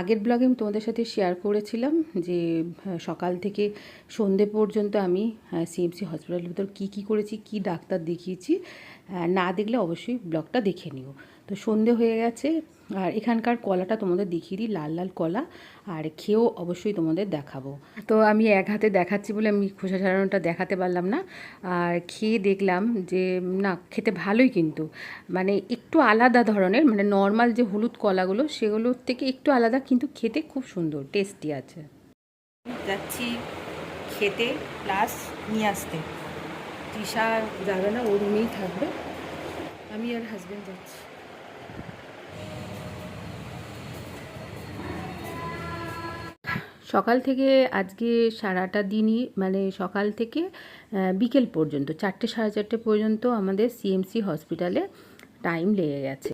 আগের ব্লগে আমি তোমাদের সাথে শেয়ার করেছিলাম যে সকাল থেকে সন্ধে পর্যন্ত আমি সিএমসি হসপিটালের ভিতর কী কী করেছি, কি ডাক্তার দেখিয়েছি না দেখলে অবশ্যই ব্লগটা দেখে নিও। তো সন্ধে হয়ে গেছে। আর এখানকার কলাটা তোমাদের দেখিয়ে দিই, লাল লাল কলা। আর খেয়েও অবশ্যই তোমাদের দেখাবো। তো আমি এক হাতে দেখাচ্ছি বলে আমি খোসা ছাড়ানোটা দেখাতে পারলাম না। আর খেয়ে দেখলাম যে, না, খেতে ভালোই কিন্তু। মানে একটু আলাদা ধরনের মানে নর্মাল যে হলুদ কলাগুলো, সেগুলোর থেকে একটু আলাদা, কিন্তু খেতে খুব সুন্দর টেস্টি আছে। যাচ্ছি খেতে প্লাস নিয়ে আসতে। তৃষা যাবে না ও রুমেই থাকবে। আমি আর হাজব্যান্ড যাচ্ছি। সকাল থেকে আজকে সারাটা দিনই মানে সকাল থেকে বিকেল পর্যন্ত, চারটে সাড়ে চারটে পর্যন্ত আমাদের সিএমসি হসপিটালে টাইম লেগে গেছে।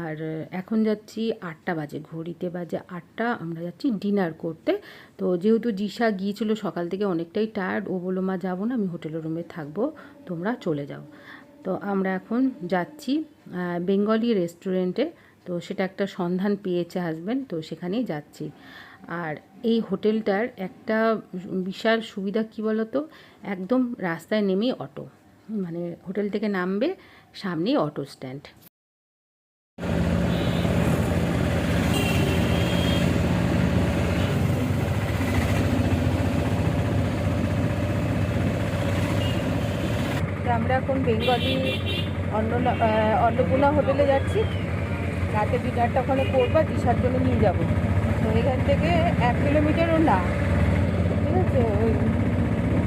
আর এখন যাচ্ছি আটটা বাজে, ঘড়িতে বাজে আটটা, আমরা যাচ্ছি ডিনার করতে। তো যেহেতু জিসা গিয়েছিল সকাল থেকে অনেকটাই টায়ার্ড ও বলল, মা, যাব না, আমি হোটেলের রুমে থাকব, তোমরা চলে যাও। তো আমরা এখন যাচ্ছি বেঙ্গলি রেস্টুরেন্টে তো সেটা একটা সন্ধান পেয়েছে হাজব্যান্ড তো সেখানেই যাচ্ছি। আর এই হোটেলটার একটা বিশাল সুবিধা কী বলতো? একদম রাস্তায় নেমেই অটো। মানে হোটেল থেকে নামবে, সামনেই অটো স্ট্যান্ড। আমরা এখন বেঙ্গলি অন্ন অন্নপূর্ণা হোটেলে যাচ্ছি। রাতে ডিনারটা ওখানে করব দিশার জন্য নিয়ে যাব। এখান থেকে এক কিলোমিটারও না ঠিক আছে? ওই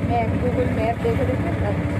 ম্যাপ গুগল ম্যাপ দেখে দেখে যাচ্ছি।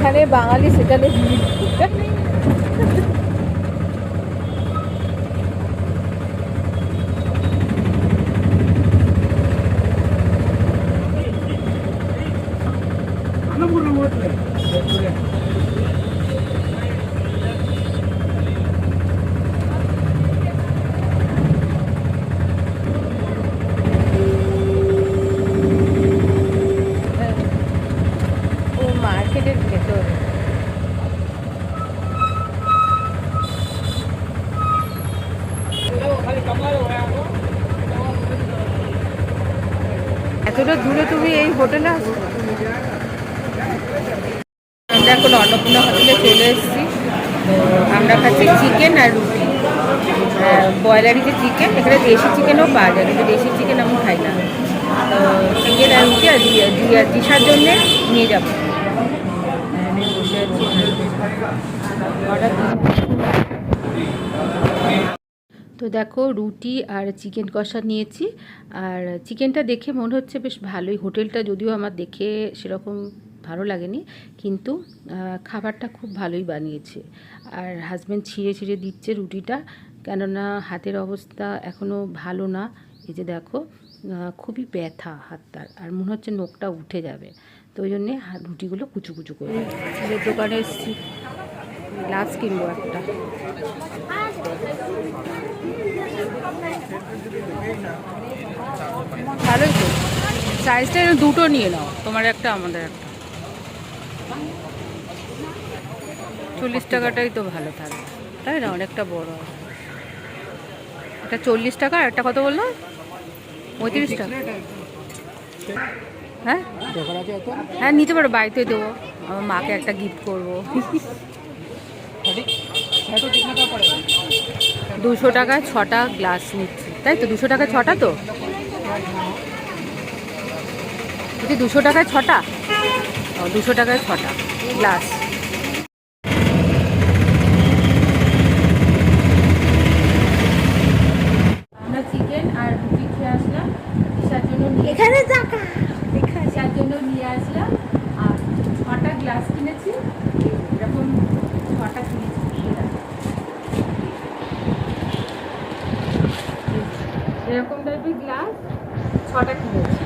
যেখানে বাঙালি সেখানে Thank you. এতটা দূরে তুমি এই হোটেলে আসো? আমরা এখন অন্নপূর্ণা হোটেলে চলে এসেছি। আমরা খাচ্ছি চিকেন আর রুটি। ব্রয়লারি যে চিকেন, এখানে দেশি চিকেনও পাওয়া যায়, কিন্তু দেশি চিকেন আমি খাই না। চিকেন আর রুটি আর দিশার জন্যে নিয়ে যাব। অর্ডার তো দেখো রুটি আর চিকেন কষা নিয়েছি। আর চিকেনটা দেখে মনে হচ্ছে বেশ ভালোই। হোটেলটা যদিও আমার দেখে সেরকম ভালো লাগেনি, কিন্তু খাবারটা খুব ভালোই বানিয়েছে। আর হাজব্যান্ড ছিঁড়ে ছিঁড়ে দিচ্ছে রুটিটা, কেননা হাতের অবস্থা এখনও ভালো না। এই যে দেখো খুবই ব্যথা হাতটার, আর মনে হচ্ছে নোকটা উঠে যাবে। তো ওই জন্যে রুটিগুলো কুচু কুচু করে যে দোকানে এসেছি। গ্লাস কিনবো একটা। ভালোই তো সাইজটা দুটো নিয়ে নাও। তোমার একটা, আমাদের একটা। চল্লিশ টাকাটাই তো ভালো থাকবে তাই না? অনেকটা বড়। এটা চল্লিশ টাকা একটা কত বলল? পঁয়ত্রিশ টাকা। হ্যাঁ? হ্যাঁ নিতে পারো, বাড়িতে দেবো। আমার মাকে একটা গিফট করব। দুশো টাকায় ছটা গ্লাস নিচ্ছি। তাই তো? দুশো টাকা ছটা তো? যদি দুশো টাকায় ছটা? ও দুশো টাকায় ছটা গ্লাস। আমরা চিকেন আর রুটি খেয়ে আসলাম। জন্য এখানে টাকা জন্য নিয়ে আসলাম। আর ছটা গ্লাস কিনেছি। এরকম ছটা কিনেছি এই দেখো। এরকম টাইপের গ্লাস ছটা কিনেছি।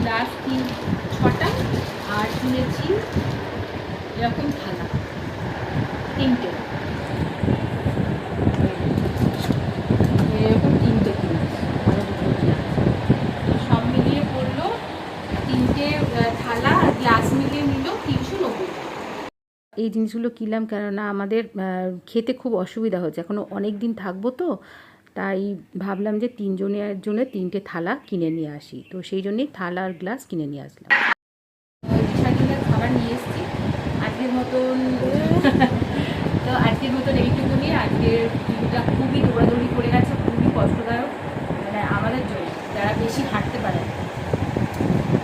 গ্লাস তিন ছটা আর কিনেছি এরকম থালা। তিনটে। এরকম তিনটে কিনেছি। সব মিলিয়ে পড়ল তিনটে থালা আর গ্লাস মিলিয়ে নিল তিনশো নব্বই এই জিনিসগুলো কিনলাম কেননা আমাদের খেতে খুব অসুবিধা হচ্ছে। এখনও অনেক দিন থাকব তো তাই ভাবলাম যে তিনজনের জন্য তিনটে থালা কিনে নিয়ে আসি। তো সেই জন্যই থালা আর গ্লাস কিনে নিয়ে আসলাম। খাবার নিয়ে এসেছি। আজকের মতন তো আজকের মতন এইটুকুনি আজকের দিনটা খুবই দৌড়াদৌড়ি করে গেছে, খুবই কষ্টদায়ক। মানে আমাদের জন্য, যারা বেশি হাঁটতে পারে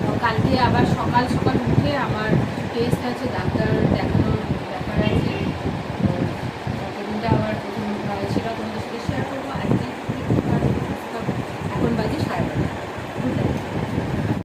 তো কালকে আবার সকাল সকাল উঠে আমার টেস্ট আছে, ডাক্তার দেখানোর ব্যাপার আছে। তো সেদিনটা আবার